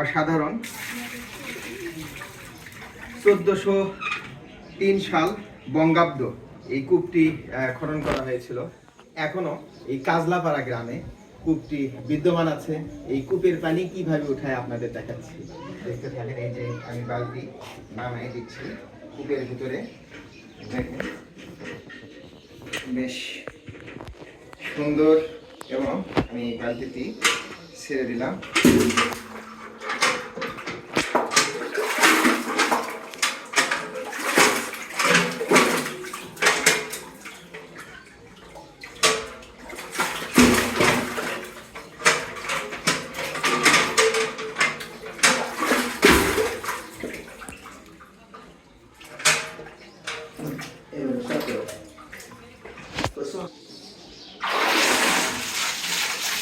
অসাধারণ। চোদ্দশো তিন সাল বঙ্গাব্দ, এই কূপটি খনন করা হয়েছিল। এখনও এই কাজলাপাড়া গ্রামে কূপটি বিদ্যমান আছে। এই কূপের পানি কীভাবে উঠায় আপনাদের দেখাচ্ছি। দেখতে থাকেন, এই যে আমি বালতি নামাই দিচ্ছি কূপের ভিতরে। বেশ সুন্দর এবং আমি বালতিটি ছেড়ে দিলাম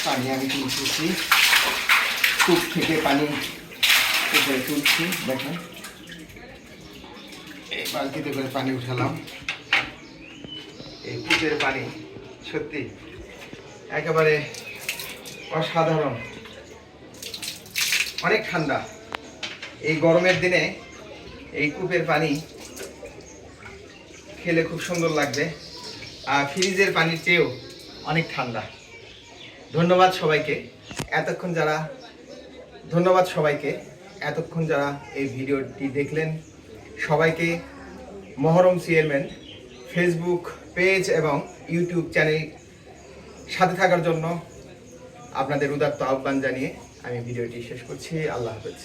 পানি আমি তুলতেছি কূপ থেকে পানি উপরে তুলছি, দেখেন। এই বালতিতে করে পানি উঠালাম। এই কূপের পানি, সত্যি, একেবারে অসাধারণ। অনেক ঠান্ডা। এই গরমের দিনে এই কূপের পানি খেলে খুব সুন্দর লাগবে। আর ফ্রিজের পানির চেয়েও অনেক ঠান্ডা। ধন্যবাদ সবাইকে। এতক্ষণ যারা, ধন্যবাদ সবাইকে। এতক্ষণ যারা এই ভিডিওটি দেখলেন, সবাইকে মহরম চেয়ারম্যান ফেসবুক পেজ এবং ইউটিউব চ্যানেল সাথে থাকার জন্য আপনাদের উদাত্ত আহ্বান জানিয়ে আমি ভিডিওটি শেষ করছি। আল্লাহ হাফেজ।